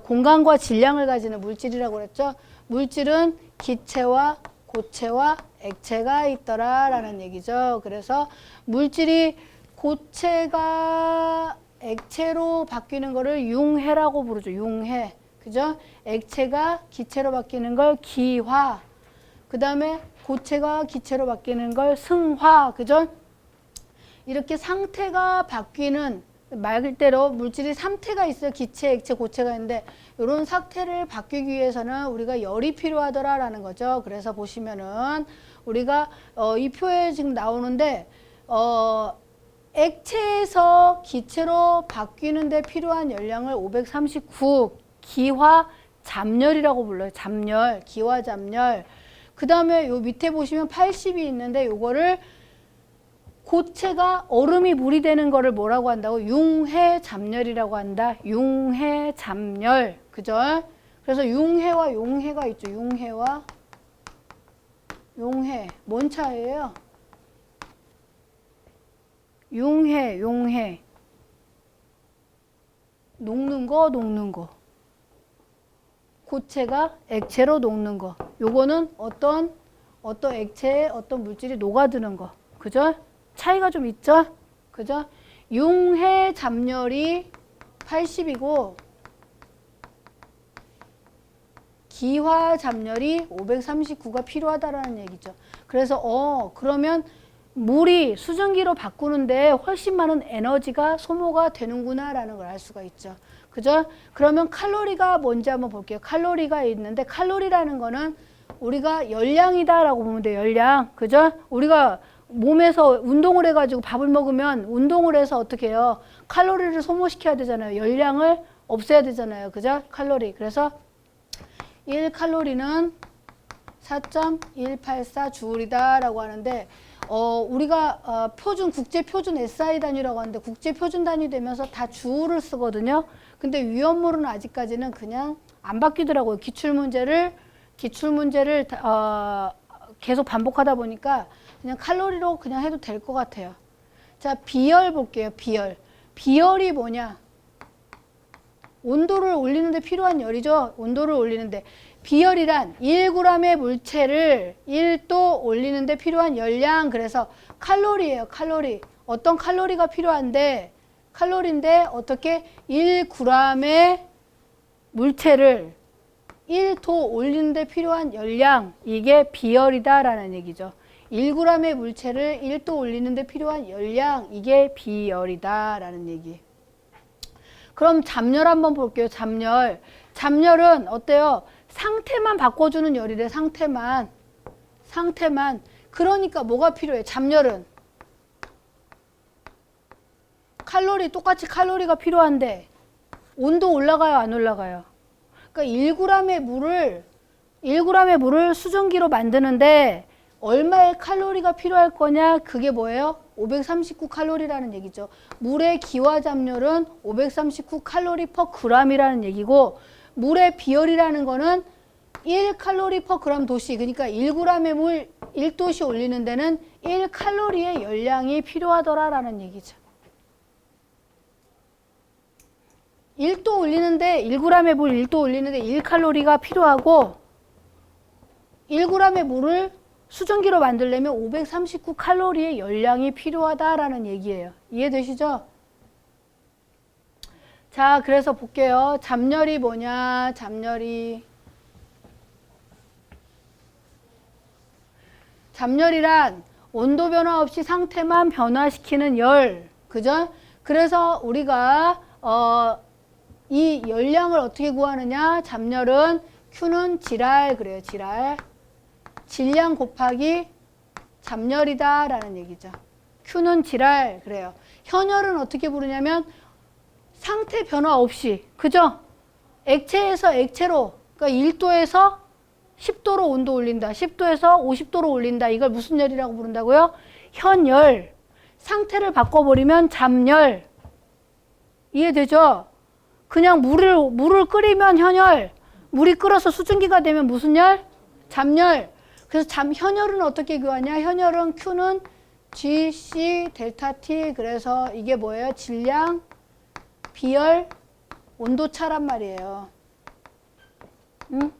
공간과 질량을 가지는 물질이라고 그랬죠. 물질은 기체와 고체와 액체가 있더라라는 얘기죠. 그래서 물질이 고체가 액체로 바뀌는 거를 융해라고 부르죠. 융해. 그죠? 액체가 기체로 바뀌는 걸 기화. 그 다음에 고체가 기체로 바뀌는 걸 승화. 그죠? 이렇게 상태가 바뀌는 말 그대로 물질이 3태가 있어요. 기체, 액체, 고체가 있는데 이런 상태를 바뀌기 위해서는 우리가 열이 필요하더라라는 거죠. 그래서 보시면은 우리가 어, 이 표에 지금 나오는데 어, 액체에서 기체로 바뀌는데 필요한 열량을 539 기화 잠열이라고 불러요. 잠열, 기화 잠열. 그 다음에 요 밑에 보시면 80이 있는데 요거를 고체가 얼음이 물이 되는 거를 뭐라고 한다고? 융해 잠열이라고 한다. 융해 잠열. 그죠? 그래서 융해와 용해가 있죠. 융해와 용해. 뭔 차이예요? 융해, 용해. 녹는 거, 녹는 거. 고체가 액체로 녹는 거. 요거는 어떤 어떤 액체에 어떤 물질이 녹아드는 거. 그죠? 차이가 좀 있죠? 그죠? 융해 잠열이 80이고 기화 잠열이 539가 필요하다라는 얘기죠. 그래서 어 그러면 물이 수증기로 바꾸는데 훨씬 많은 에너지가 소모가 되는구나라는 걸 알 수가 있죠. 그죠? 그러면 칼로리가 뭔지 한번 볼게요. 칼로리가 있는데 칼로리라는 거는 우리가 열량이다라고 보면 돼요. 열량. 그죠? 우리가 몸에서 운동을 해가지고 밥을 먹으면 운동을 해서 어떻게 해요? 칼로리를 소모시켜야 되잖아요. 열량을 없애야 되잖아요. 그죠? 칼로리. 그래서 1칼로리는 4.184 주울이다라고 하는데 어, 우리가 어, 표준 국제 표준 SI 단위라고 하는데 국제 표준 단위 되면서 다 주울을 쓰거든요. 근데 위험물은 아직까지는 그냥 안 바뀌더라고요. 기출 문제를 기출 문제를 다- 어, 계속 반복하다 보니까 그냥 칼로리로 그냥 해도 될 것 같아요. 자, 비열 볼게요. 비열. 비열이 뭐냐? 온도를 올리는데 필요한 열이죠. 온도를 올리는데 비열이란 1g의 물체를 1도 올리는데 필요한 열량 그래서 칼로리예요. 칼로리. 어떤 칼로리가 필요한데 칼로리인데 어떻게 1g의 물체를 1도 올리는데 필요한 열량 이게 비열이다라는 얘기죠. 1g의 물체를 1도 올리는데 필요한 열량 이게 비열이다라는 얘기. 그럼 잠열 한번 볼게요. 잠열. 잠열은 어때요? 상태만 바꿔주는 열이래. 상태만. 상태만. 그러니까 뭐가 필요해? 잠열은. 칼로리 똑같이 칼로리가 필요한데 온도 올라가요? 안 올라가요? 그러니까 1g의 물을 1g의 물을 수증기로 만드는데 얼마의 칼로리가 필요할 거냐? 그게 뭐예요? 539 칼로리라는 얘기죠. 물의 기화 잠열은 539 칼로리 퍼 그램이라는 얘기고 물의 비열이라는 거는 1 칼로리 퍼 그램 도시 그러니까 1g의 물 1도시 올리는 데는 1 칼로리의 열량이 필요하더라라는 얘기죠. 1도 올리는데 1g의 물 1도 올리는데 1칼로리가 필요하고 1g의 물을 수증기로 만들려면 539 칼로리의 열량이 필요하다라는 얘기예요. 이해되시죠? 자, 그래서 볼게요. 잠열이 뭐냐? 잠열이 잠열이란 온도 변화 없이 상태만 변화시키는 열. 그죠? 그래서 우리가 어, 이 열량을 어떻게 구하느냐? 잠열은 Q는 지랄 그래요. 지랄. 질량 곱하기 잠열이다 라는 얘기죠. Q는 지랄 그래요. 현열은 어떻게 부르냐면 상태 변화 없이 그죠? 액체에서 액체로 그러니까 1도에서 10도로 온도 올린다. 10도에서 50도로 올린다. 이걸 무슨 열이라고 부른다고요? 현열. 상태를 바꿔버리면 잠열. 이해되죠? 그냥 물을 물을 끓이면 현열. 물이 끓어서 수증기가 되면 무슨 열? 잠열. 그래서 잠 현열은 어떻게 구하냐? 현열은 Q는 GC 델타 T 그래서 이게 뭐예요? 질량, 비열, 온도 차란 말이에요. 응?